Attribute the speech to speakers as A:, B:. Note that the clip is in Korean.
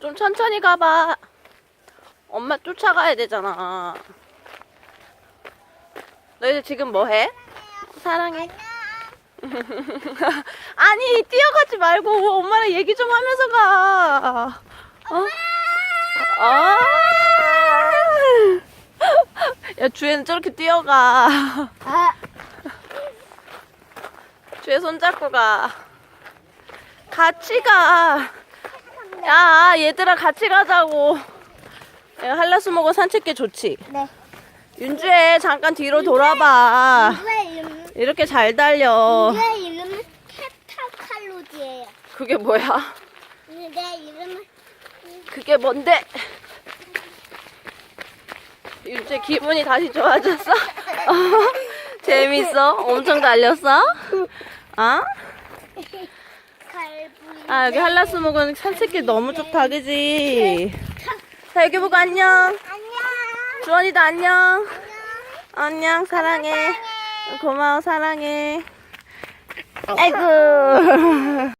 A: 좀 천천히 가봐. 엄마 쫓아가야 되잖아. 너희들 지금 뭐 해? 사랑해. 아니, 뛰어가지 말고 엄마랑 얘기 좀 하면서 가. 어? 아. 야, 주애는 저렇게 뛰어가.
B: 아,
A: 주애 손잡고 가. 같이 가. 야, 얘들아, 같이 가자고. 야, 한라수목은 산책길 좋지?
B: 네.
A: 윤주애, 잠깐 뒤로 돌아봐.
B: 왜 이름?
A: 이렇게 잘 달려.
B: 내 이름은 캡타칼로지예요.
A: 그게 뭐야?
B: 내 이름은
A: 그게 뭔데? 윤주애 기분이 다시 좋아졌어? 재밌어? 엄청 달렸어? 어? 아, 여기 한라수목은 산책길 너무 좋다, 그지? 자, 여기 보고 안녕.
B: 안녕.
A: 주원이도 안녕. 안녕, 사랑해. 고마워, 사랑해. 아이고.